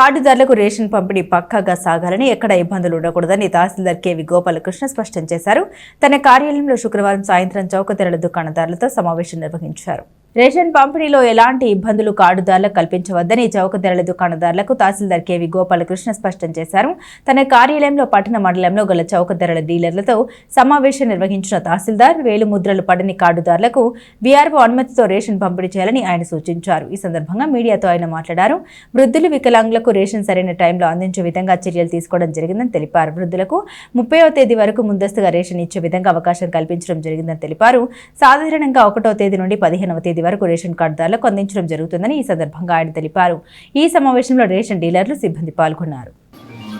కార్డుదారులకు ration పంపిణీ పక్కాగా సాగాలని ఎక్కడ ఇబ్బందులు ఉండకూడదని తహసీల్దార్ కెవి గోపాలకృష్ణ స్పష్టం చేశారు. తన కార్యాలయంలో శుక్రవారం సాయంత్రం చౌక తెరల దుకాణదారులతో సమావేశం నిర్వహించారు. రేషన్ పంపిణీలో ఎలాంటి ఇబ్బందులు కార్డుదారులకు కల్పించవద్దని చౌక ధరల దుకాణదారులకు తహసీల్దార్ కెవి గోపాలకృష్ణ స్పష్టం చేశారు. తన కార్యాలయంలో పట్టణ మండలంలో గల చౌక ధరల డీలర్లతో సమావేశం నిర్వహించిన తహసీల్దార్ వేలు ముద్రలు పడని కార్డుదారులకు బీఆర్ఓ అనుమతితో రేషన్ పంపిణీ చేయాలని ఆయన సూచించారు. ఈ సందర్భంగా మీడియాతో ఆయన మాట్లాడారు. వృద్ధులు వికలాంగులకు రేషన్ సరైన టైంలో అందించే విధంగా చర్యలు తీసుకోవడం జరిగిందని తెలిపారు. వృద్ధులకు ముప్పైవ తేదీ వరకు ముందస్తుగా రేషన్ ఇచ్చే విధంగా అవకాశం కల్పించడం జరిగిందని తెలిపారు. సాధారణంగా ఒకటో తేదీ నుండి పదిహేనవ తేదీ వరకు రేషన్ కార్డుదారులకు అందించడం జరుగుతుందని ఈ సందర్భంగా ఆయన తెలిపారు. ఈ సమావేశంలో రేషన్ డీలర్లు సిబ్బంది పాల్గొన్నారు.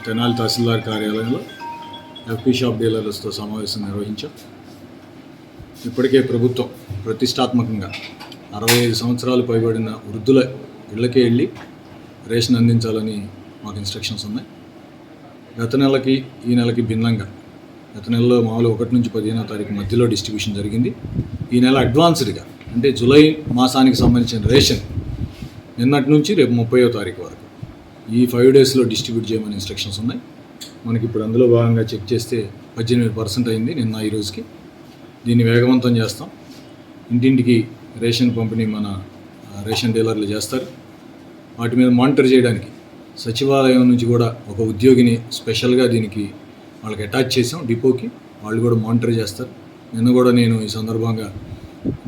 తెనాలి తహసీల్దార్ కార్యాలయంలో ఎఫ్పీ షాప్ డీలర్స్తో సమావేశం నిర్వహించాం. ఇప్పటికే ప్రభుత్వం ప్రతిష్టాత్మకంగా అరవై ఐదు సంవత్సరాలు పైబడిన వృద్ధుల ఇళ్ళకే వెళ్ళి రేషన్ అందించాలని మాకు ఇన్స్ట్రక్షన్స్ ఉన్నాయి. గత నెలకి ఈ నెలకి భిన్నంగా గత నెలలో మామూలు ఒకటి నుంచి పదిహేనో తారీఖు మధ్యలో డిస్ట్రిబ్యూషన్ జరిగింది. ఈ నెల అడ్వాన్స్డ్గా అంటే జూలై మాసానికి సంబంధించిన రేషన్ నిన్నటి నుంచి రేపు ముప్పయో తారీఖు వరకు. ఈ ఫైవ్ డేస్లో డిస్ట్రిబ్యూట్ చేయమని ఇన్స్ట్రక్షన్స్ ఉన్నాయి. మనకి ఇప్పుడు అందులో భాగంగా చెక్ చేస్తే పద్దెనిమిది పర్సెంట్ అయింది నిన్న ఈ రోజుకి. దీన్ని వేగవంతం చేస్తాం. ఇంటింటికి రేషన్ పంపిణీ మన రేషన్ డీలర్లు చేస్తారు. వాటి మీద మానిటర్ చేయడానికి సచివాలయం నుంచి కూడా ఒక ఉద్యోగిని స్పెషల్గా దీనికి వాళ్ళకి అటాచ్ చేసాం డిపోకి. వాళ్ళు కూడా మానిటర్ చేస్తారు. నిన్న కూడా నేను ఈ సందర్భంగా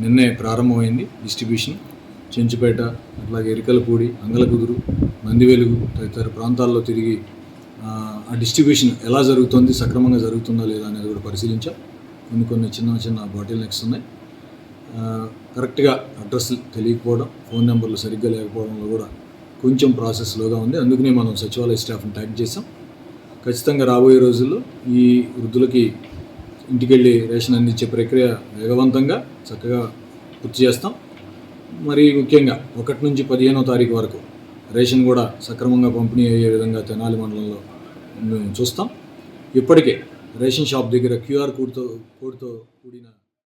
నిన్నే ప్రారంభమైంది డిస్ట్రిబ్యూషన్. చెంచుపేట అట్లాగే ఎరికలపూడి అంగలకుదురు నందివెలుగు తదితర ప్రాంతాల్లో తిరిగి ఆ, డిస్ట్రిబ్యూషన్ ఎలా జరుగుతుంది సక్రమంగా జరుగుతుందా లేదా అనేది కూడా పరిశీలించాం. కొన్ని కొన్ని చిన్న చిన్న బాటిల్ నెక్స్ ఉన్నాయి. కరెక్ట్గా అడ్రస్ తెలియకపోవడం ఫోన్ నెంబర్లు సరిగ్గా లేకపోవడంలో కూడా కొంచెం ప్రాసెస్లోగా ఉంది. అందుకనే మనం సచివాలయ స్టాఫ్ని ట్యాగ్ చేసాం ఖచ్చితంగా రాబోయే రోజుల్లో ఈ వృద్ధులకి ఇంటికెళ్ళి రేషన్ అందించే ప్రక్రియ వేగవంతంగా చక్కగా పూర్తి చేస్తాం. మరి ముఖ్యంగా ఒకటి నుంచి పదిహేనో తారీఖు వరకు రేషన్ కూడా సక్రమంగా పంపిణీ అయ్యే విధంగా తెనాలి మండలంలో మేము చూస్తాం. ఇప్పటికే రేషన్ షాప్ దగ్గర క్యూఆర్ కోడ్తో కోడ్తో కూడిన